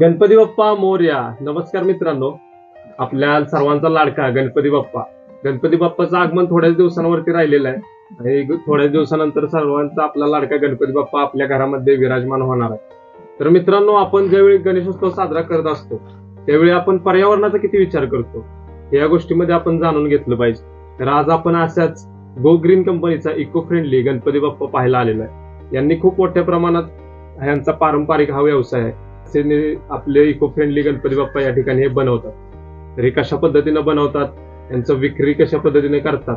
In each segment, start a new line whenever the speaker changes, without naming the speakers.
गणपती बाप्पा मोर्या. नमस्कार मित्रांनो. आपल्या सर्वांचा लाडका गणपती बाप्पा. गणपती बाप्पाचं आगमन थोड्याच दिवसांवरती राहिलेलं आहे. आणि थोड्याच दिवसानंतर सर्वांचा आपला लाडका गणपती बाप्पा आपल्या घरामध्ये विराजमान होणार आहे. तर मित्रांनो आपण ज्यावेळी गणेशोत्सव साजरा करत असतो त्यावेळी आपण पर्यावरणाचा किती विचार करतो या गोष्टीमध्ये आपण जाणून घेतलं पाहिजे. तर आज आपण अशाच गो ग्रीन कंपनीचा इको फ्रेंडली गणपती बाप्पा पाहायला आलेला आहे. यांनी खूप मोठ्या प्रमाणात यांचा पारंपरिक हा व्यवसाय आहे. असे आपले इको फ्रेंडली गणपती बाप्पा या ठिकाणी हे बनवतात. तर हे कशा पद्धतीनं बनवतात? यांचं विक्री कशा पद्धतीने करतात?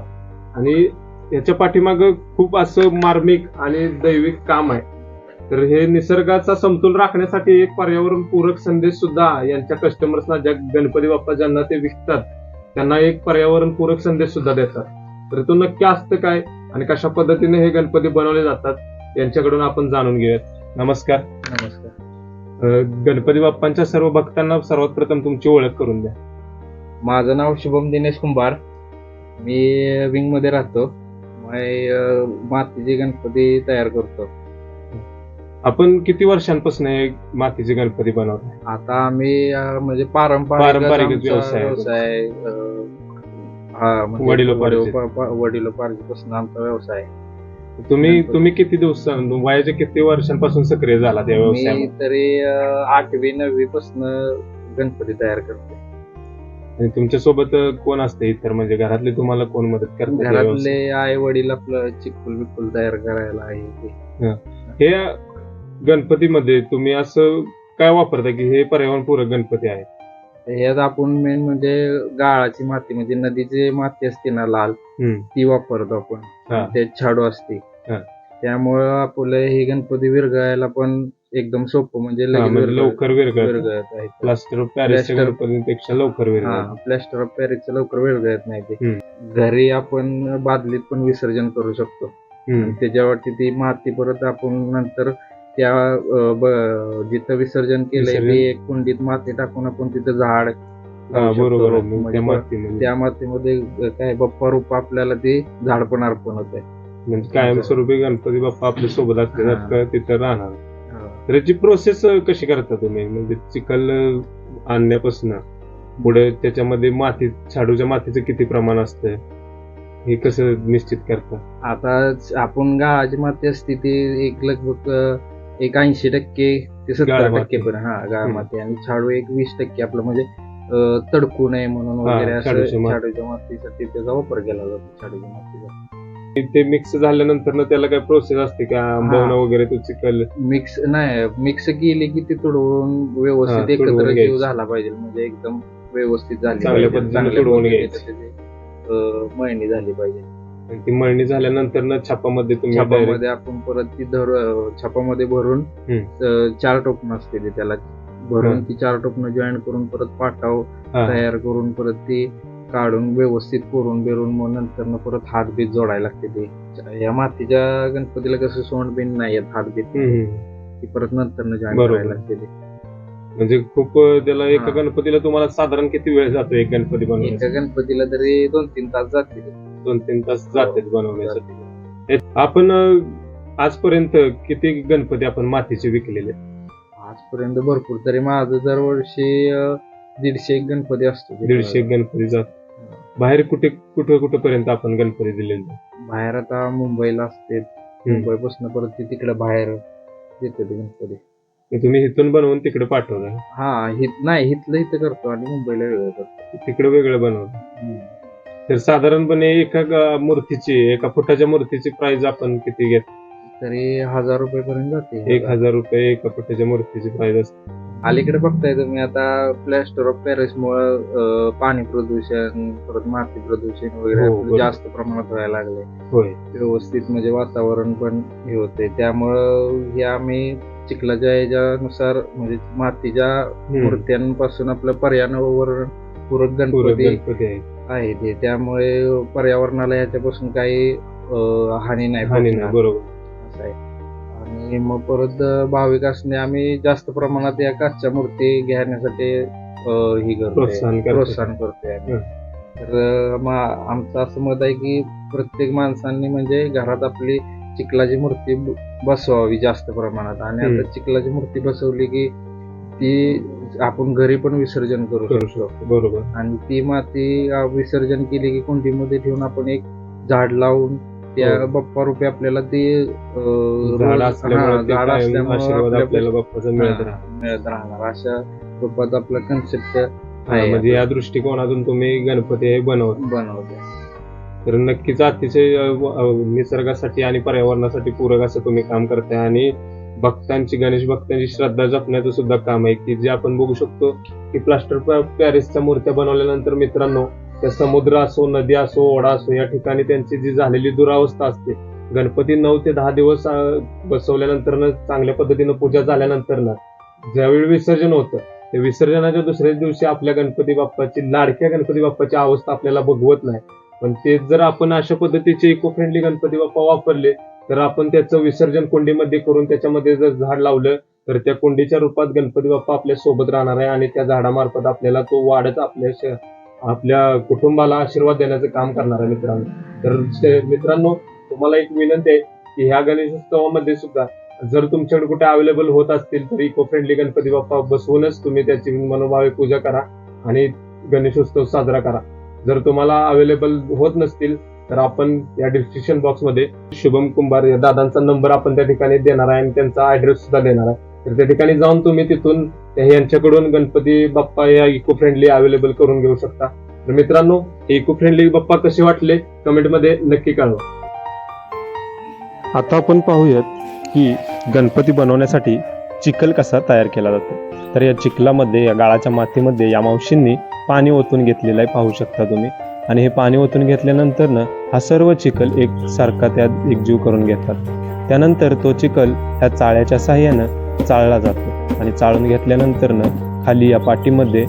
आणि याच्या पाठीमाग खूप असं मार्मिक आणि दैविक काम आहे. तर हे निसर्गाचा समतोल राखण्यासाठी एक पर्यावरण पूरक संदेश सुद्धा यांच्या कस्टमर्सना ज्या गणपती बाप्पा ज्यांना ते विकतात त्यांना एक पर्यावरण पूरक संदेश सुद्धा देतात. तर तो नक्की असतं काय आणि कशा पद्धतीने हे गणपती बनवले जातात यांच्याकडून आपण जाणून घेऊयात. नमस्कार.
नमस्कार.
गणपती बाप्पांच्या सर्व भक्तांना सर्वात प्रथम तुमची ओळख करून द्या
माझं नाव शुभम दिनेश कुंभार मी विंगमध्ये राहतो मातीचे गणपती तयार करतो
आपण किती वर्षांपासून मातीचे गणपती बनवताय
आता आम्ही म्हणजे पारंपरिक
व्यवसाय आहे.
व्यवसाय अं,
वडिलोपार्जित.
वडिलो- प- वडिलोपार्जितपासून आमचा व्यवसाय आहे.
तुम्ही. तुम्ही किती दिवस वयाच्या किती वर्षांपासून सक्रिय झाला त्या
मी
व्यवसायामध्ये
तरी अं, आठवी नववी पासून गणपती तयार करतो
आणि तुमच्यासोबत कोण असते इतर म्हणजे घरातले तुम्हाला कोण मदत करतात या व्यवसायात?
घरातले आई वडील आपलं चिक्कुल बिक्कुल तयार करायला आहे ते
हे गणपतीमध्ये तुम्ही असं काय वापरता की हे पर्यावरण पूरक गणपती आहे
यात आपण मेन म्हणजे गाळाची माती म्हणजे नदीची माती असते ना लाल
हम्म.
ती वापरतो आपण
हा.
ते छाडू असते. त्यामुळं आपलं हे गणपती विरघळायला पण एकदम सोपं म्हणजे
हा,
लगेच
म्हणजे
विरघळ-
लवकर विरघळत.
विरघळत आहे
प्लास्टर ऑफ पॅरिसच्या
Plaster-
गणपतीपेक्षा लवकर
प्लॅस्टर ऑफ पॅरिसचं लवकर विरघळत नाही ते. घरी आपण बादलीत पण विसर्जन करू शकतो. त्याच्यावरती ती माती परत आपण नंतर त्या अं, ब- जिथं विसर्जन केलंय
विसर्जन-
ते एक कुंडीत माती टाकून आपण तिथं झाड
हा
लावू शकतो.
बरोबर आहे.
म्हणजे
त्या मातीमध्ये.
त्या मातीमध्ये काय बाप्पा रूप आपल्याला ते झाड पण अर्पण होत आहे
म्हणजे कायमस्वरूपी गणपती बाप्पा आपल्यासोबत असते. तर तिथं राहणार तर याची प्रोसेस कशी करता तुम्ही म्हणजे चिखल आणण्यापासून पुढे त्याच्यामध्ये माती शाडूच्या मातीचं किती प्रमाण असतं हे कसं निश्चित करता
आता आपण गाळाची माती असते ती एक लगभग एक ऐंशी टक्के ते सत्तर टक्के. पण हा गाळ. माती आणि छाडू एक वीस टक्के आपलं म्हणजे तडकू नये म्हणून वगैरे असं. छाडूच्या मातीसाठी त्याचा वापर केला जातो छाडूच्या मातीचा
ते मिक्स झाल्यानंतर ना त्याला काय प्रोसेस असते का आंबवणं वगैरे तो चिखल
मिक्स नाही मिक्स केली की ती तुडवून
हा,
व्यवस्थित
तुडवून
एकत्र
घ्यायची.
झाला पाहिजे म्हणजे एकदम व्यवस्थित झाली
चांगल्या
पाहिजे.
पद्धतीने
चांगल्या
तुडवून
पद्धतीने
घ्यायची.
त्याची, अं, मळणी झाली पाहिजे
आणि ती मळणी झाल्यानंतर ना छापामध्ये तुम्ही direct-
छापामध्ये आपण परत ती धर अं, छापामध्ये भरून
हम्म.
अं, चार टोपण असते ते त्याला भरून. ती चार टोपण जॉईन करून परत पाटाव
हा.
तयार करून परत ती काढून व्यवस्थित करून बिरून मग नंतर परत हात बीत जोडायला लागते ते. या मातीच्या गणपतीला कसं सोंड बिन नाही येत हात बीत
हम्म, हम्म.
ती परत नंतर जॉईन. करायला लागते ते.
म्हणजे खूप त्याला एका
हा.
गणपतीला तुम्हाला साधारण किती वेळ जातो एक गणपती
एका
बनवण्यासाठी
गणपतीला तरी दोन तीन तास जाते
दोन तीन तास जातात बनवण्यासाठी. हे आपण आजपर्यंत किती गणपती आपण मातीचे विकलेले?
आजपर्यंत भरपूर तरी. माझं दरवर्षी दीडशे एक गणपती असतो
दीडशे गणपती जात. बाहेर कुठे कुठे कुठे पर्यंत आपण गणपती दिलेले?
बाहेर आता मुंबईला असते. मुंबईपासून परत ते तिकडे बाहेर येते ते गणपती.
तुम्ही इथून बनवून तिकडे पाठवता
हा हित नाही हितलं इथं करतो आणि मुंबईला वेगळं करतो.
तिकडे वेगळं बनवतं? तर साधारणपणे एका ग- मूर्तीची एका फुटाच्या मूर्तीची प्राइस आपण किती घेत?
तरी हजार रुपये पर्यंत जाते.
एक हजार रुपये एका फुटाच्या मूर्तीची प्राइस असते.
अलीकडे बघताय तुम्ही आता प्लॅस्टर ऑफ पॅरिस मुळे पाणी प्रदूषण परत माती प्रदूषण वगैरे
हो.
जास्त प्रमाणात व्हायला लागले व्यवस्थित म्हणजे वातावरण पण हे होते त्यामुळं हे आम्ही चिखलाच्या याच्यानुसार म्हणजे मातीच्या. मूर्त्यांपासून आपलं पर्यावरण पूरक गणपती
आहे.
ते. त्यामुळे पर्यावरणाला याच्यापासून काही हानी. नाही
बरोबर.
असं आहे. आणि मग परत भाविक असणे आम्ही जास्त प्रमाणात या काचच्या मूर्ती घेण्यासाठी ही
करतो.
प्रोत्साहन करतोय आम्ही. तर अं, मा- आमचं असं मत आहे की प्रत्येक माणसांनी म्हणजे घरात आपली चिखलाची मूर्ती बसवावी जास्त प्रमाणात आणि. आता चिखलाची मूर्ती बसवली की ती आपण घरी पण विसर्जन करू शकतो
बरोबर
आणि ती माती विसर्जन केली की कुंडीमध्ये ठेवून आपण एक झाड लावून त्या
हो.
बाप्पा रूपी आपल्याला ते
झाड असल्यामुळे ते
झाड
कायम
असल्यामुळे
आशीर्वाद
आपल्या-
आपल्याला बाप्पाचा मिळत राहतो
मिळत राहणार. अशा रूपात आपला कन्सेप्ट
हा, म्हणजे या दृष्टिकोनातून तुम्ही गणपती हे बनवत.
बनवते
तर नक्कीच अतिशय निसर्गासाठी आणि पर्यावरणासाठी पूरक असं तुम्ही काम करताय आणि भक्तांची गणेश भक्तांची श्रद्धा जपण्याचं सुद्धा काम आहे. की जे आपण बघू शकतो की प्लास्टर पॅरिसच्या मूर्त्या बनवल्यानंतर मित्रांनो त्या समुद्र असो नदी असो ओढा असो या ठिकाणी त्यांची जी झालेली दुरावस्था असते. गणपती नऊ ते दहा दिवस बसवल्यानंतर चांगल्या पद्धतीनं पूजा झाल्यानंतर ना ज्यावेळी विसर्जन होतं ते विसर्जनाच्या दुसऱ्याच दिवशी आपल्या गणपती बाप्पाची लाडक्या गणपती बाप्पाची अवस्था आपल्याला बघवत नाही. पण तेच जर आपण अशा पद्धतीचे इको फ्रेंडली गणपती बाप्पा वापरले तर आपण त्याचं विसर्जन कुंडीमध्ये करून त्याच्यामध्ये जर झाड लावलं तर त्या कुंडीच्या रूपात गणपती बाप्पा आपल्यासोबत राहणार आहे आणि त्या झाडामार्फत आपल्याला तो वाढत आपल्या आपल्या कुटुंबाला आशीर्वाद देण्याचं काम करणार आहे मित्रांनो. तर मित्रांनो तुम्हाला एक विनंती आहे की ह्या गणेशोत्सवामध्ये सुद्धा जर तुमच्याकडे कुठे अवेलेबल होत असतील तर इको फ्रेंडली गणपती बाप्पा बसवूनच तुम्ही त्याची मनोभावे पूजा करा आणि गणेशोत्सव साजरा करा. जर तुम्हाला अवेलेबल होत नसतील तर आपण या डिस्क्रिप्शन बॉक्समध्ये शुभम कुंभार या दादांचा नंबर आपण त्या ठिकाणी देणार आहे आणि त्यांचा ऍड्रेस सुद्धा देणार आहे. तर त्या ठिकाणी जाऊन तुम्ही तिथून यांच्याकडून गणपती बाप्पा या इको फ्रेंडली अवेलेबल करून घेऊ शकता. तर मित्रांनो हे इको फ्रेंडली बाप्पा कसे वाटले? कमेंटमध्ये नक्की कळवा. आता आपण पाहूयात की गणपती बनवण्यासाठी चिखल कसा तयार केला जातो? तर या चिखलामध्ये या गाळाच्या मातीमध्ये या मावशींनी पाणी ओतून घेतलेलं आहे पाहू शकता तुम्ही. आणि हे पाणी ओतून घेतल्यानंतर ना हा सर्व चिखल एक सारखा त्यात एकजीव करून घेतात. त्यानंतर तो चिखल ह्या चाळ्याच्या साह्यानं चाळला जातो. आणि चाळून घेतल्यानंतरनं खाली या पाठीमध्ये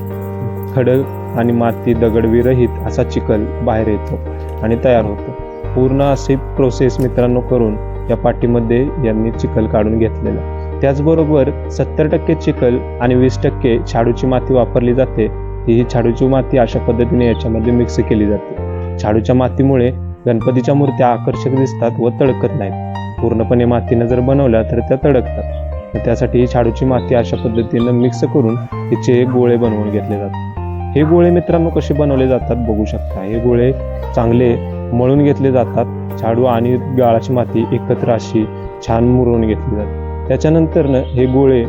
खडक आणि माती दगडविरहित असा चिखल बाहेर येतो आणि तयार होतो. पूर्ण अशी प्रोसेस मित्रांनो करून या पाठीमध्ये यांनी चिखल काढून घेतलेला. त्याचबरोबर सत्तर टक्के चिखल आणि वीस टक्के शाडूची माती वापरली जाते. ती ही शाडूची माती अशा पद्धतीने याच्यामध्ये मिक्स केली जाते. छाडूच्या मातीमुळे गणपतीच्या मूर्त्या आकर्षक दिसतात व तडकत नाहीत. पूर्णपणे मातीनं जर बनवल्या तर त्या तडकतात त्यासाठी शाडूची माती अशा पद्धतीनं मिक्स करून तिचे गोळे बनवून घेतले जातात. हे गोळे मित्रांनो कसे बनवले जातात बघू शकता. हे गोळे चांगले मळून घेतले जातात. झाडू आणि गाळाची माती एकत्र अशी छान मुरवून घेतली जाते. त्याच्यानंतर हे गोळे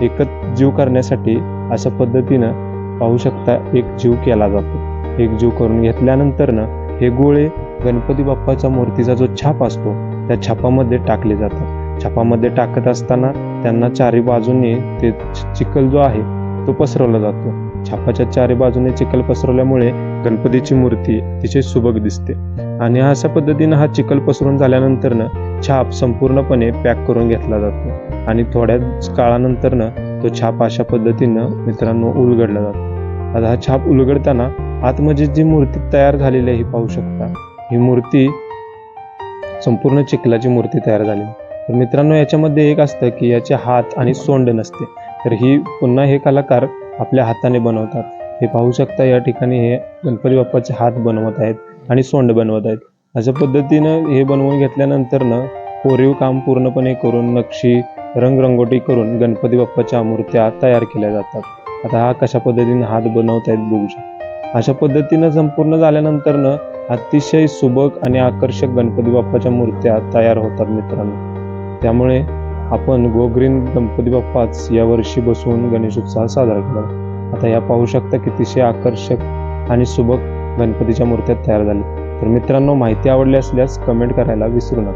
एकत्र जीव करण्यासाठी अशा पद्धतीनं पाहू शकता एक जीव केला जातो. एक जीव करून घेतल्यानंतर हे गोळे गणपती बाप्पाच्या मूर्तीचा जो छाप असतो त्या छापामध्ये टाकले जातात. छापामध्ये टाकत असताना त्यांना चारी बाजूने ते चिखल जो आहे तो पसरवला जातो. छापाच्या चारी बाजूने चिखल पसरवल्यामुळे गणपतीची मूर्ती तिचे सुबक दिसते. आणि अशा पद्धतीनं हा चिखल पसरून झाल्यानंतरनं छाप संपूर्णपणे पॅक करून घेतला जातो. आणि थोड्याच काळानंतरनं तो छाप अशा पद्धतीनं मित्रांनो उलगडला जातो. आता हा छाप उलगडताना आतमध्ये जी मूर्ती तयार झालेली आहे ही पाहू शकता. ही मूर्ती संपूर्ण चिखलाची मूर्ती तयार झाली. तर मित्रांनो याच्यामध्ये एक असतं की याचे हात आणि सोंड नसते. तर ही पुन्हा हे कलाकार आपल्या हाताने बनवतात. हे पाहू शकता या ठिकाणी हे गणपती बाप्पाचे हात बनवत आहेत आणि सोंड बनवत आहेत. अशा पद्धतीनं हे बनवून घेतल्यानंतर न कोरीव काम पूर्णपणे करून नक्षी रंगरंगोटी करून गणपती बाप्पाच्या मूर्त्या तयार केल्या जातात. आता हा कशा पद्धतीने हात बनवत आहेत बघू शकता. अशा पद्धतीनं संपूर्ण झाल्यानंतर न अतिशय सुबक आणि आकर्षक गणपती बाप्पाच्या मूर्त्या तयार होतात मित्रांनो. त्यामुळे आपण गो ग्रीन गणपती बाप्पाच यावर्षी बसून गणेशोत्सव साजरा केला. आता या पाहू शकता कितीशे आकर्षक आणि सुबक गणपतीच्या मूर्त्या तयार झाल्या. तर मित्रांनो माहिती आवडली असल्यास कमेंट करायला विसरू नका.